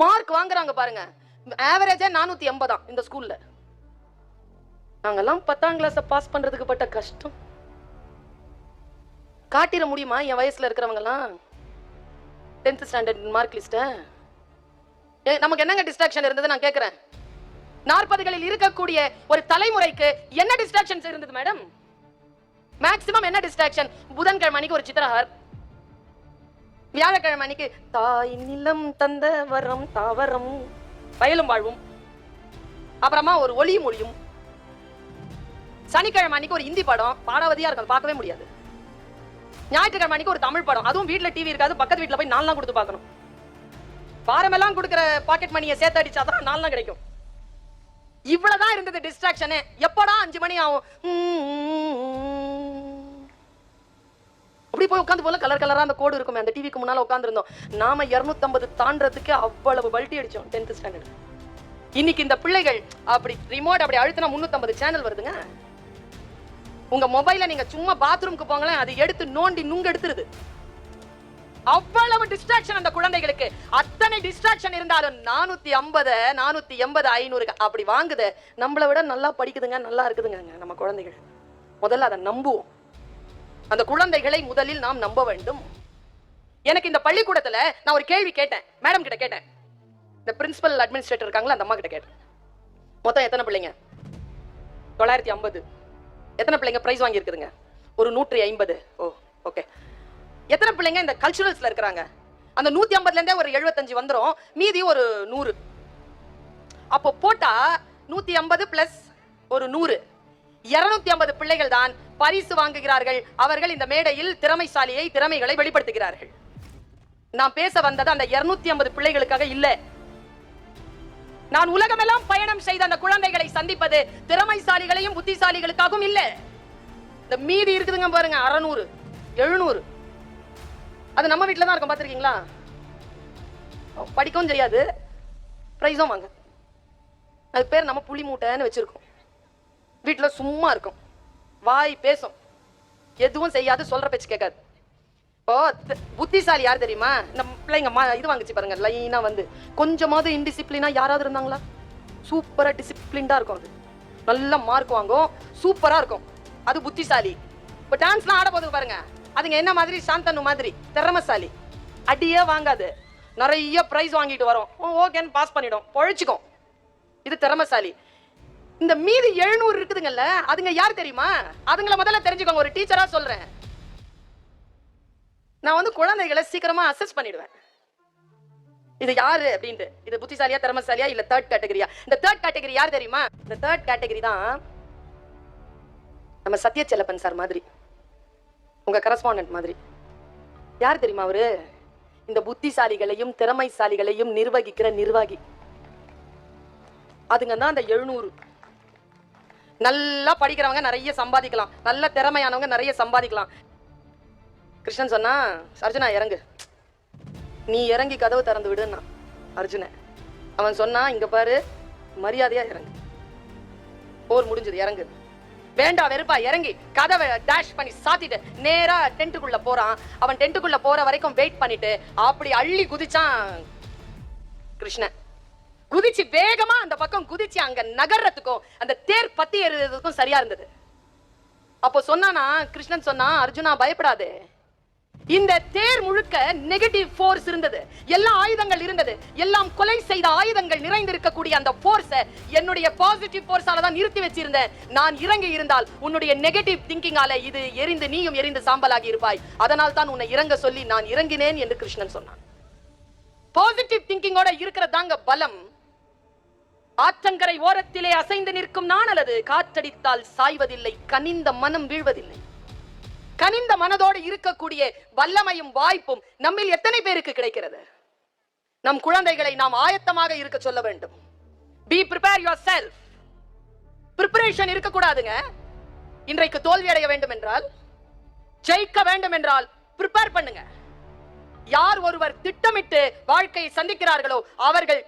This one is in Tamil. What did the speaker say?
மார்க் வாங்குறாங்க பாருங்க. ஆவரேஜா நானூத்தி எண்பதாம் இந்த ஸ்கூல்ல நாங்கெல்லாம் பத்தாம் கிளாஸ் பாஸ் பண்றதுக்கு பட்ட கஷ்டம். காட்டிட முடியுமா என் வயசுல இருக்கிறவங்க எல்லாம் டென்த் ஸ்டாண்டர்ட் மார்க் லிஸ்ட நமக்கு என்னங்க டிஸ்ட்ராக்ஷன் இருந்தது? நான் கேட்கிறேன் நாற்பதுகளில் இருக்கக்கூடிய ஒரு தலைமுறைக்கு என்ன டிஸ்ட்ராக்ஷன்ஸ் இருந்தது மேடம் மேக்ஸிமம் என்ன டிஸ்ட்ராக்ஷன் புதன்கிழமை அன்னைக்கு ஒரு சித்திரஹார். வியாழக்கிழமை அன்னைக்கு தாய் நிலம் தந்த வரம் தாவரம். வயலும் வாழ்வும். அப்புறமா ஒரு ஒளி மொழியும் சனிக்கிழமை அன்னைக்கு ஒரு இந்தி படம் பாடாவதியா இருக்கும் பார்க்கவே முடியாது. ஞாயிற்றுக்கிழமை அன்னைக்கு ஒரு தமிழ் படம். அதுவும் வீட்டில் டிவி இருக்காது பக்கத்து வீட்டில் போய் நாலாம் கொடுத்து பார்க்கணும். வாரமெல்லாம் கொடுக்குற பாக்கெட் மணியை சேர்த்து அடிச்சாதான் நாலாம் கிடைக்கும். இவ்வளவுதான் இருந்தது டிஸ்ட்ராக்ஷனு எப்படா அஞ்சு மணி ஆகும்? அப்படி போய் உட்காந்து போல கலர் கலராக அந்த கோடு இருக்குமே அந்த டிவிக்கு முன்னால் உட்காந்துருந்தோம் நாம இரநூத்தம்பது தாண்டதுக்கு அவ்வளவு பல்ட்டி அடிச்சோம் 10th ஸ்டாண்டர்ட் இன்னைக்கு இந்த பிள்ளைகள் அப்படி ரிமோட் அப்படி அழுத்தினா 350 சேனல் வருதுங்க. உங்க மொபைல நீங்க சும்மா பாத்ரூம்க்கு போங்களேன் அது எடுத்து நோண்டி நுங்க எடுத்துருது. அவ்வளவு டிஸ்ட்ராக்ஷன் அந்த குழந்தைகளுக்கு. அத்தனை டிஸ்ட்ராக்ஷன் இருந்தாலும் நானூத்தி ஐம்பது நானூத்தி எண்பது ஐநூறு அப்படி வாங்குது. நம்மளை விட நல்லா படிக்குதுங்க நல்லா இருக்குதுங்க நம்ம குழந்தைகள். முதல்ல அதை நம்புவோம். அந்த குழந்தைகளை முதலில் நாம் நம்ப வேண்டும். எனக்கு இந்த பள்ளிக்கூடத்துல நான் ஒரு கேள்வி கேட்டேன். மேடம் கிட்ட கேட்டேன். இந்த பிரின்சிபல் அட்மினிஸ்ட்ரேட்டர் இருக்காங்களா அந்த அம்மா கிட்ட கேட்டேன். மொத்தம் எத்தனை பிள்ளைங்க? தொள்ளாயிரத்தி ஐம்பது. எத்தனை பிள்ளைங்க பிரைஸ் வாங்கியிருக்குதுங்க? ஒரு நூற்றி ஐம்பது. ஓ ஓகே எத்தனை பிள்ளைங்க இந்த கல்ச்சுரல்ஸ்ல இருக்கிறாங்க? அந்த நூத்தி ஐம்பதுல இருந்தே ஒரு எழுபத்தஞ்சு வந்துடும் மீதி ஒரு நூறு. அப்போ போட்டா நூத்தி ஐம்பது பிளஸ் ஒரு நூறு. இருநூத்தி ஐம்பது பிள்ளைகள் தான் பரிசு வாங்குகிறார்கள். அவர்கள் இந்த மேடையில் திறமைசாலியை திறமைகளை வெளிப்படுத்துகிறார்கள். நான் பேச வந்தது அந்த இருநூத்தி ஐம்பது பிள்ளைகளுக்காக இல்ல. நான் உலகமெல்லாம் பயணம் செய்த அந்த குழந்தைகளை சந்திப்பது திறமைசாலிகளையும் புத்திசாலிகளுக்காகவும் இல்ல. இந்த மீதி இருக்குதுங்க பாருங்க அறநூறு எழுநூறு. அது நம்ம வீட்டில் தான் இருக்கும் பார்த்துருக்கீங்களா? படிக்கவும் செய்யாது ப்ரைஸும் வாங்க. அது பேர் நம்ம புளி மூட்டைன்னு வச்சிருக்கோம். வீட்டில் சும்மா இருக்கும். வாய் பேசும். எதுவும் செய்யாது சொல்ற பேச்சு கேட்காது. இப்போ புத்திசாலி யார் தெரியுமா? இந்த பிள்ளைங்க மா இது வாங்குச்சு பாருங்க லைனா வந்து. கொஞ்சமாவது இன்டிசிப்ளினா யாராவது இருந்தாங்களா? சூப்பரா டிசிப்ளின்டா இருக்கும் அது. நல்ல மார்க் வாங்கும் சூப்பரா இருக்கும். அது புத்திசாலி. இப்போ டான்ஸ்லாம் ஆட போகுது பாருங்க. அதுங்க என்ன மாதிரி? சாந்தனு மாதிரி. திறமசாலி. அடியே வாங்காது. நிறைய ப்ரைஸ் வாங்கிட்டு வரும். ஓகேன்னு பாஸ் பண்ணிடும். பொழைச்சிக்கும். இது திறமசாலி. இந்த மீதி எழுநூறு இருக்குதுங்கல்ல அதுங்க யார் தெரியுமா? அதுங்கள முதல்ல தெரிஞ்சுக்கோங்க ஒரு டீச்சரா சொல்றேன். நான் வந்து குழந்தைகளை சீக்கிரமா அசஸ் பண்ணிடுவேன். இது யாரு அப்படின்ட்டு. இது புத்திசாலியா திறமசாலியா இல்ல தேர்ட் கேட்டகரியா இந்த தேர்ட் கேட்டகரி யார் தெரியுமா? இந்த தேர்ட் கேட்டகரி தான் நம்ம சத்ய செல்லப்பன் சார் மாதிரி. உங்க கரஸ்பாண்டன்ட் மாதிரி. யார் தெரியுமா அவரு? இந்த புத்திசாலிகளையும் திறமைசாலிகளையும் நிர்வகிக்கிற நிர்வாகி. அதுங்க தான் அந்த எழுநூறு. நல்லா படிக்கிறவங்க நிறைய சம்பாதிக்கலாம். நல்ல திறமையானவங்க நிறைய சம்பாதிக்கலாம். கிருஷ்ணன் சொன்னா அர்ஜுனா இறங்கு. நீ இறங்கி கதவு திறந்து விடுன்னா அர்ஜுன. அவன் சொன்னா இங்க பாரு மரியாதையா இறங்கு. போர் முடிஞ்சது இறங்கு. வேண்டாம் வெறுப்பா இறங்கி. கதவை டேஷ் பண்ணி சாத்திட்டு நேரா டென்ட்டுக்குள்ள போறான். அவன் டென்ட்டுக்குள்ள போற வரைக்கும் வெயிட் பண்ணிட்டு அப்படி அள்ளி குதிச்சான் கிருஷ்ணன். குதிச்சு வேகமா அந்த பக்கம் குதிச்சு அங்க நகர்றதுக்கும் அந்த தேர் பத்தி எறிறதுக்கும் சரியா இருந்தது. அப்போ சொன்னானா கிருஷ்ணன் சொன்னா அர்ஜுனா பயப்படாதே. இந்த தேர் முழுக்க நெகட்டிவ் ஃபோர்ஸ் இருந்தது. எல்லா ஆயுதங்கள் இருந்தது. எல்லாம் கொலை செய்த ஆயுதங்கள் நிறைந்திருக்கக்கூடிய அந்த ஃபோர்ஸை என்னுடைய பாசிட்டிவ் ஃபோர்ஸால தான் நிறுத்தி வச்சிருந்தேன். நான் இறங்கி இருந்தால் உன்னுடைய நெகட்டிவ் திங்கிங்கால இது எரிந்து நீயும் எரிந்து சாம்பலாகி இருப்பாய். அதனால் தான் உன்னை இறங்க சொல்லி நான் இறங்கினேன் என்று கிருஷ்ணன் சொன்னான். பாசிட்டிவ் திங்கிங்கோட இருக்கிறதாங்க பலம். ஆற்றங்கரை ஓரத்திலே அசைந்து நிற்கும் நான் அல்லது காற்றடித்தால் சாய்வதில்லை கனிந்த மனம் வீழ்வதில்லை. கனிந்த மனதோடு இருக்கக்கூடிய வல்லமையும் வாய்ப்பும் நம்மில் எத்தனை பேருக்கு கிடைக்கிறது? நம் குழந்தைகளை நாம் ஆயத்தமாக இருக்க சொல்ல வேண்டும். Be prepare yourself preparation இருக்கக்கூடாதுங்க. இன்றைக்கு தோல்வி அடைய வேண்டும் என்றால் ஜெயிக்க வேண்டும் என்றால் ப்ரிப்பேர் பண்ணுங்க. யார் ஒருவர் திட்டமிட்டு வாழ்க்கையை சந்திக்கிறார்களோ அவர்கள்